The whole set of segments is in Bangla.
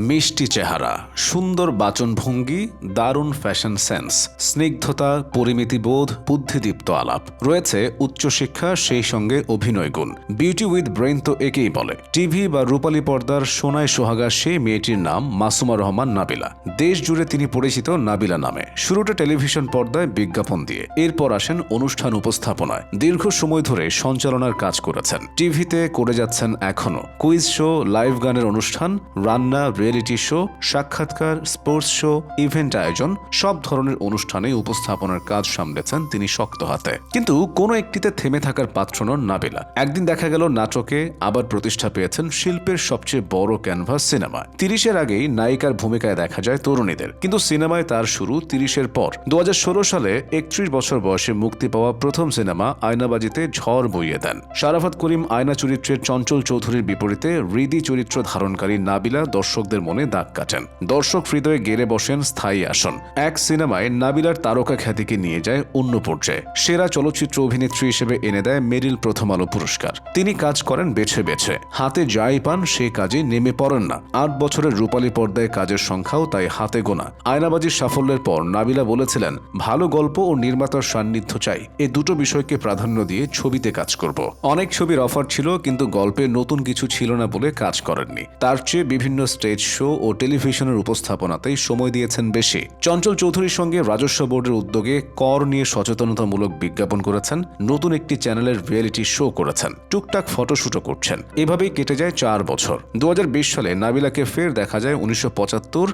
মিষ্টি চেহারা, সুন্দর বাচনভঙ্গি, দারুণ ফ্যাশন সেন্স স্নিগ্ধতা, পরিমিতিবোধ, বুদ্ধিদীপ্ত আলাপ। রয়েছে উচ্চশিক্ষা, সেই সঙ্গে অভিনয় গুণ। বিউটি উইথ ব্রেন তো একেই বলে। টিভি বা রূপালী পর্দার সোনায় সোহাগা সেই মেয়েটির নাম মাসুমা রহমান নাবিলা। দেশ জুড়ে তিনি পরিচিত নাবিলা নামে। শুরুটা টেলিভিশন পর্দায় বিজ্ঞাপন দিয়ে। এরপর আসেন অনুষ্ঠান উপস্থাপনায়। দীর্ঘ সময় ধরে সঞ্চালনার কাজ করেছেন। টিভিতে করে যাচ্ছেন এখনও। কুইজ শো লাইভ গানের অনুষ্ঠান, রান্না রিয়েলিটি শো, সাক্ষাৎকার, স্পোর্টস শো, ইভেন্ট আয়োজন, সব ধরনের অনুষ্ঠানে উপস্থাপনার কাজ সামলেছেন তিনি শক্ত হাতে। কিন্তু কোনো একটিতে থেমে থাকার পাত্র নন নাবিলা। একদিন দেখা গেল নাটকে আবার প্রতিষ্ঠা পেয়েছেন শিল্পের সবচেয়ে বড় ক্যানভাস সিনেমা। তিরিশের আগেই নায়িকার ভূমিকায় দেখা যায় তরুণীদের। কিন্তু সিনেমায় তার শুরু তিরিশের পর। দু হাজার ষোলো সালে একত্রিশ বছর বয়সে মুক্তি পাওয়া প্রথম সিনেমা আয়নাবাজিতে ঝড় বইয়ে দেন। শারাফাত করিম আয়না চরিত্রের চঞ্চল চৌধুরীর বিপরীতে হৃদি চরিত্র ধারণকারী নাবিলা দর্শকদের মনে দাগ কাটেন। দর্শক হৃদয়ে গেড়ে বসেন স্থায়ী আসন। এক সিনেমায় নাবিলার তারকা খ্যাতিকে নিয়ে যায় অন্য পর্যায়ে। সেরা চলচ্চিত্র অভিনেত্রী হিসেবে এনে দেয় মেরিল প্রথম আলো পুরস্কার। তিনি কাজ করেন বেছে বেছে। হাতে যাই পান, সে কাজে নেমে পড়েন না। আট বছরের রূপালী পর্দায় কাজের সংখ্যাও তাই হাতে গোনা। আয়নাবাজির সাফল্যের পর নাবিলা বলেছিলেন, ভালো গল্প ও নির্মাতার সান্নিধ্য চাই। এ দুটো বিষয়কে প্রাধান্য দিয়ে ছবিতে কাজ করব। অনেক ছবির অফার ছিল, কিন্তু গল্পে নতুন কিছু ছিল না বলে কাজ করেননি। তার চেয়ে বিভিন্ন স্টেজ শো ও টেলিভিশনের উপস্থাপনাতেই সময় দিয়েছেন বেশি। চঞ্চল চৌধুরীর সঙ্গে রাজস্ব বোর্ডের উদ্যোগে কর নিয়ে সচেতনতামূলক বিজ্ঞাপন করেছেন, নতুন একটি চ্যানেলের রিয়েলিটি শো করেছেন, টুকটাক ফটোশুটও করছেন। এভাবেই কেটে যায় চার বছর। দু সালে নাবিলাকে ফের দেখা যায় উনিশশো পঁচাত্তর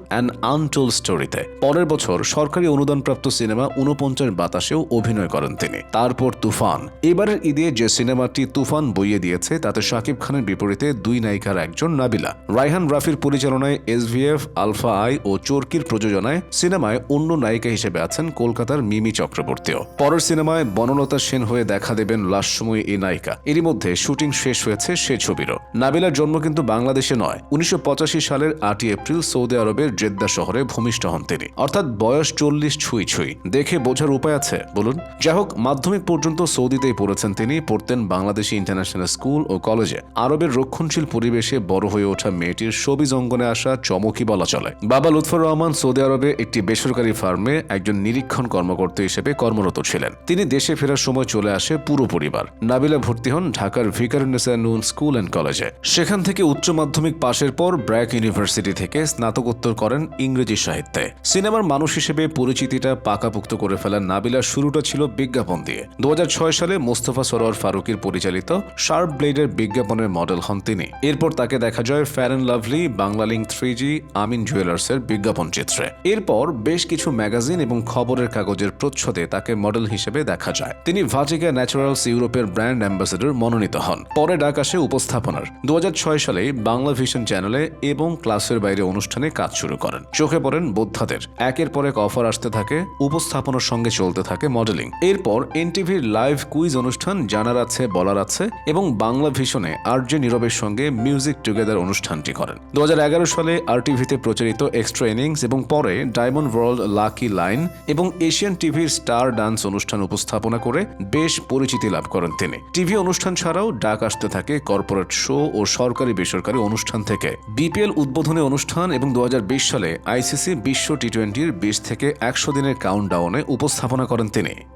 আনটোল স্টোরিতে পরের বছর সরকারি অনুদানপ্রাপ্ত সিনেমা উনপঞ্চাশ বাতাসেও অভিনয় করেন তিনি। তারপর তুফান। এবারের ঈদে যে সিনেমাটি তুফান বইয়ে দিয়েছে, তাতে শাকিব খানের বিপরীতে দুই নায়িকার একজন নাবিলা। রায়হান রাফির পরিচালনায় এসভিএফ আলফা আই ও চোরকির প্রযোজনায় সিনেমায় অন্য নায়িকা হিসেবে আছেন কলকাতার মিমি চক্রবর্তীও। পরের সিনেমায় বনলতা সেন হয়ে দেখা দেবেন লাশসময় এই নায়িকা। এরই মধ্যে শুটিং শেষ হয়েছে সে ছবিরও। নাবিলার জন্ম কিন্তু বাংলাদেশে নয়। উনিশশো সালের আটই এপ্রিল সৌদি আরবের জেদ্দা শহরে ভূমিষ্ঠ হন তিনি। অর্থাৎ বয়স চল্লিশ ছুঁই ছুঁই। দেখে বোঝার উপায় আছে, বলুন। যাই হোক মাধ্যমিক পর্যন্ত সৌদিতেই পড়েছেন তিনি, পড়তেন বাংলাদেশি ইন্টারন্যাশনাল স্কুল ও কলেজে। আরবের রক্ষণশীল পরিবেশে বড় হয়ে ওঠা মেয়েটির সবিজ অঙ্গনে আসা চমকই বলা চলে। বাবা লুৎফর রহমান সৌদি আরবে একটি বেসরকারি ফার্মে একজন নিরীক্ষণ কর্মকর্তা হিসেবে কর্মরত ছিলেন। তিনি দেশে ফেরার সময় চলে আসে পুরো পরিবার। নাবিলা ভর্তি হন ঢাকার ভিকারুন্নেসা নুন স্কুল অ্যান্ড কলেজে। সেখান থেকে উচ্চ মাধ্যমিক পাশের পর ব্র্যাক ইউনিভার্সিটি থেকে স্নাতকোত্তর করেন ইংরেজি সাহিত্যে। সিনেমার মানুষ হিসেবে পরিচিতিটা পাকাপুক্ত করে ফেলার নাবিলা শুরুটা ছিল বিজ্ঞাপন দিয়ে। দু হাজার ছয় সালে মোস্তফা সরোয়ার ফারুকির পরিচালিত শার্প ব্লেডের বিজ্ঞাপনের মডেল হন তিনি। এরপর তাকে দেখা যায় fair and lovely Banglalink three G Amin জুয়েলার্সের বিজ্ঞাপন চিত্রে। এরপর বেশ কিছু ম্যাগাজিন এবং খবরের কাগজের প্রচ্ছদে তাকে মডেল হিসেবে দেখা যায়। তিনি ভাজিকা ন্যাচারালস ইউরোপের ব্র্যান্ড অ্যাম্বাসেডর মনোনীত হন। পরে ডাক আসে উপস্থাপনার। দু সালে বাংলা ভিশন চ্যানেলে এবং ক্লাসের বাইরে অনুষ্ঠানে কাজ শুরু করেন। চোখে পড়েন বোদ্ধাদের। একের পর এক অফার আসতে থাকে, উপস্থাপনার সঙ্গে চলতে থাকে মডেলিং। এরপর এনটিভির লাইভ কুইজ অনুষ্ঠান জানার আছে, বলার আছে এবং বাংলা ভিশনে আরজে নীরবের সঙ্গে মিউজিক টুগেদার অনুষ্ঠানটি করেন। দুহাজার এগারো সালে আরটিভিতে প্রচারিত এক্সট্রা ইনিংস এবং পরে ডায়মন্ড ওয়ার্ল্ড লাকি লাইন এবং এশিয়ান টিভির স্টার ডান্স অনুষ্ঠান উপস্থাপনা করে বেশ পরিচিতি লাভ করেন তিনি। টিভি অনুষ্ঠান ছাড়াও ডাক আসতে থাকে কর্পোরেট শো ও সরকারি বেসরকারি অনুষ্ঠান থেকে। বিপিএল উদ্বোধনী অনুষ্ঠান এবং দু হাজার বিশ সালে আইসিসি বিশ্ব টি টোয়েন্টির বিশ থেকে একশো দিনের কাউন্টডাউনে উপস্থাপনা করেন তিনি।